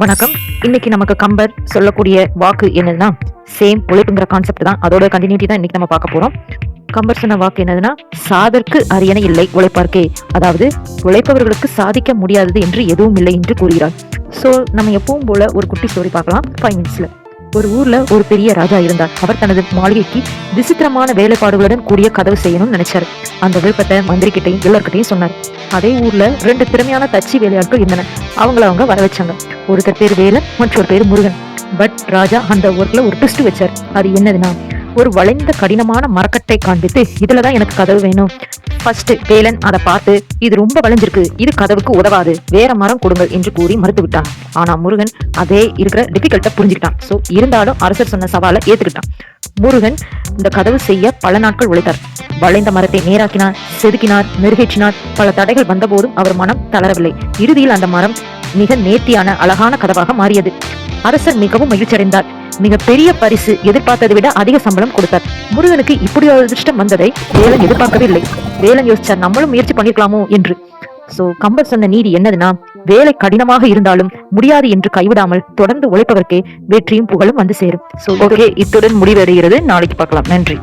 வணக்கம். இன்னைக்கு நமக்கு கம்பர் சொல்லக்கூடிய வாக்கு என்னதுன்னா சேம் உழைப்புங்கிற கான்செப்ட் தான். அதோட கண்டினியூட்டி தான் இன்னைக்கு நம்ம பார்க்க போறோம். கம்பர் சொன்ன வாக்கு என்னதுன்னா சாதற்கு அரியணை இல்லை உழைப்பார்க்கே. அதாவது உழைப்பவர்களுக்கு சாதிக்க முடியாதது என்று எதுவும் இல்லை என்று கூறுகிறார். ஸோ நம்ம எப்பவும் போல ஒரு குட்டி ஸ்டோரி பார்க்கலாம். ஃபைவ் மினிட்ஸ்ல ஒரு ஊர்ல ஒரு பெரிய ராஜா இருந்தார். அவர் தனது மாளிகைக்கு விசித்திரமான வேலைப்பாடுகளுடன் கூடிய கதவு செய்யணும்னு நினைச்சாரு. அந்த விருப்பத்தை மந்திரி கிட்டையும் எல்லார்கிட்டையும் சொன்னார். அதே ஊர்ல ரெண்டு திறமையான தச்சு வேலையாட்கள் இருந்தன அவங்கள அவங்க வர வச்சாங்க ஒருத்தர் பேர் வேலன் மற்றொரு பேர் முருகன். பட் ராஜா அந்த ஒர்க்ல ஒரு ட்விஸ்ட் வச்சார். அது என்னதுன்னா ஒரு வளைந்த கடினமான மரக்கட்டை காண்பித்து இதுலதான் எனக்கு கதவு வேணும். ஃபர்ஸ்ட் வேலன் அதை பார்த்து இது ரொம்ப வளைஞ்சிருக்கு இது கதவுக்கு உதவாது வேற மரம் கொடுங்கள் என்று கூறி மறுத்து விட்டான் ஆனா முருகன் அதே இருக்கிற டிஃபிகல்ட்ட புரிஞ்சுக்கிட்டான். சோ இருந்தாலும் அரசர் சொன்ன சவாலை ஏத்துக்கிட்டான். முருகன் இந்த கதவு செய்ய பல நாட்கள் உழைத்தார். வளைந்த மரத்தை நேராக்கினார் செதுக்கினார் மெருகேற்றினார். பல தடைகள் வந்தபோதும் அவர் மனம் தளரவில்லை. இறுதியில் அந்த மரம் மிக நேர்த்தியான அழகான கதவாக மாறியது. அரசர் மிகவும் மகிழ்ச்சியடைந்தார். மிக பெரிய பரிசு எதிர்பார்த்ததை விட அதிக சம்பளம் கொடுத்தார். முருகனுக்கு இப்படி ஒரு அதிர்ஷ்டம் வந்ததை வேலன் எதிர்பார்க்கவே இல்லை வேலன் யோசிச்சார் நம்மளும் முயற்சி பண்ணிருக்கலாமோ? என்று. சோ கம்பர் சொன்ன நீதி என்னதுன்னா வேலை கடினமாக இருந்தாலும் முடியாது என்று கைவிடாமல் தொடர்ந்து உழைப்பவர்க்கே வெற்றியும் புகழும் வந்து சேரும். சோ ஓகே இத்துடன் முடிவடைகிறது. நாளைக்கு பார்க்கலாம். நன்றி.